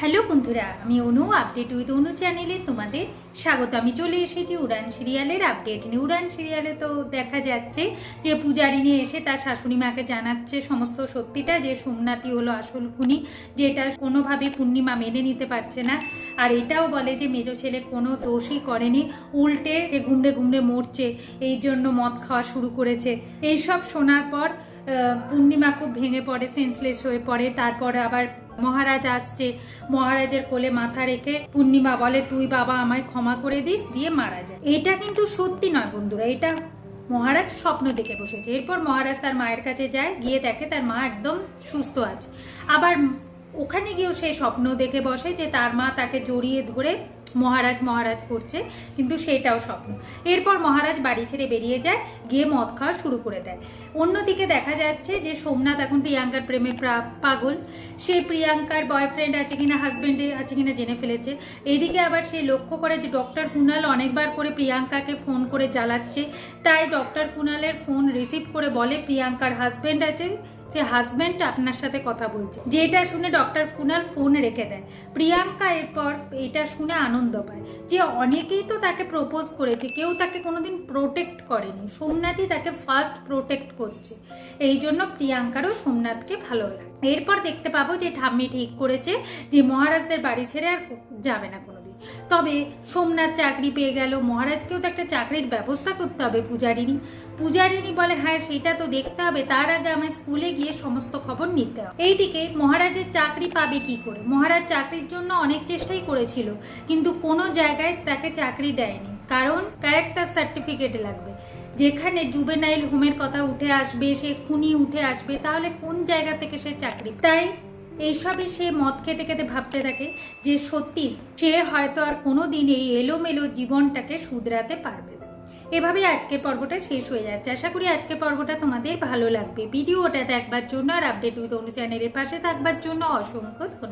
Hello বন্ধুরা, আমি অনু update with অনু চ্যানেলে তোমাদের স্বাগত। আমি চলে এসেছি উড়ান সিরিয়ালের আপডেট নিয়ে। উড়ান সিরিয়ালে তো দেখা যাচ্ছে যে পূজারিনী এসে তার শাশুড়ি মাকে জানাচ্ছে সমস্ত সত্যিটা, যে সোমনাথই হলো আসল খুনি, যেটা কোনোভাবে পূর্ণিমা মেনে নিতে পারছে না। আর এটাও বলে যে মেজো ছেলে কোনো দোষই করেনি, উল্টে এ গুমড়ে গুমড়ে মরছে, এই জন্য মদ খাওয়া শুরু করেছে। এইসব শোনার পর পূর্ণিমা খুব ভেঙে পড়ে সেন্সলেস হয়ে পড়ে। তারপরে আবার মহারাজ আসছে, মহারাজের কোলে মাথা রেখে পূর্ণিমা বলে, তুই বাবা আমায় ক্ষমা করে দিস, দিয়ে মারা যায় এটা কিন্তু সত্যি নয় বন্ধুরা, এটা মহারাজ স্বপ্ন দেখে বসেছে। এরপর মহারাজ তার মায়ের কাছে যায়, গিয়ে দেখে তার মা একদম সুস্থ আছে। আবার ওখানে গিয়েও সে স্বপ্ন দেখে বসে যে তার মা তাকে জড়িয়ে ধরে মহারাজ মহারাজ করছে, কিন্তু সেটাও স্বপ্ন। এরপর মহারাজ বাড়ি ছেড়ে বেরিয়ে যায়, গিয়ে মদ খাওয়া শুরু করে দেয়। অন্যদিকে দেখা যাচ্ছে যে সোমনাথ এখন প্রিয়াঙ্কার প্রেমে পাগল। সে প্রিয়াঙ্কার বয়ফ্রেন্ড আছে কিনা হাজবেন্ডে আছে কিনা জেনে ফেলেছে। এদিকে আবার সে লক্ষ্য করে যে ডক্টর কুনাল অনেকবার করে প্রিয়াঙ্কাকে ফোন করে জ্বালাচ্ছে। তাই ডক্টর কুনালের ফোন রিসিভ করে বলে, প্রিয়াঙ্কার হাজবেন্ড আছে সে হাজব্যান্ড আপনার সাথে কথা বলছে। যেটা শুনে ডক্টর কুনাল ফোন রেখে দেয়। প্রিয়াঙ্কা এরপর এটা শুনে আনন্দ পায় যে অনেকেই তো তাকে প্রপোজ করেছে, কেউ তাকে কোনোদিন প্রোটেক্ট করেনি। সোমনাথই তাকে ফার্স্ট প্রোটেক্ট করছে। এই জন্য প্রিয়াঙ্কারও সোমনাথকে ভালো লাগে। এরপর দেখতে পাবো যে ঠাম্মি ঠিক করেছে যে মহারাজদের বাড়ি ছেড়ে আর যাবে না কোনোদিন। তবে সোমনাথ চাকরি পেয়ে গেল। মহারাজকেও তো একটা চাকরির ব্যবস্থা করতে হবে পূজারিনী পূজারিনী বলে হ্যাঁ সেটা তো দেখতে হবে। তার আগে আমার স্কুলে গিয়ে সমস্ত খবর নিতে হবে। এইদিকে মহারাজের চাকরি পাবে কি করে? মহারাজ চাকরির জন্য অনেক চেষ্টাই করেছিল, কিন্তু কোনো জায়গায় তাকে চাকরি দেয়নি। কারণ ক্যারেক্টার সার্টিফিকেট লাগবে। যেখানে জুবেনাইল হোমের কথা উঠে আসবে, সে খুনি উঠে আসবে, তাহলে কোন জায়গা থেকে সে চাকরি তাই এইসবে সে মদ খেতে খেতে ভাবতে থাকে যে সত্যি সে হয়তো আর কোনো দিন এই এলোমেলো জীবনটাকে শুধরাতে পারবে। এভাবেই আজকের পর্বটা শেষ হয়ে যাচ্ছে। আশা করি আজকের পর্বটা তোমাদের ভালো লাগবে। ভিডিওটা দেখবার জন্য আর আপডেট উইথ অনু চ্যানেলের পাশে থাকবার জন্য অসংখ্য ধন্যবাদ।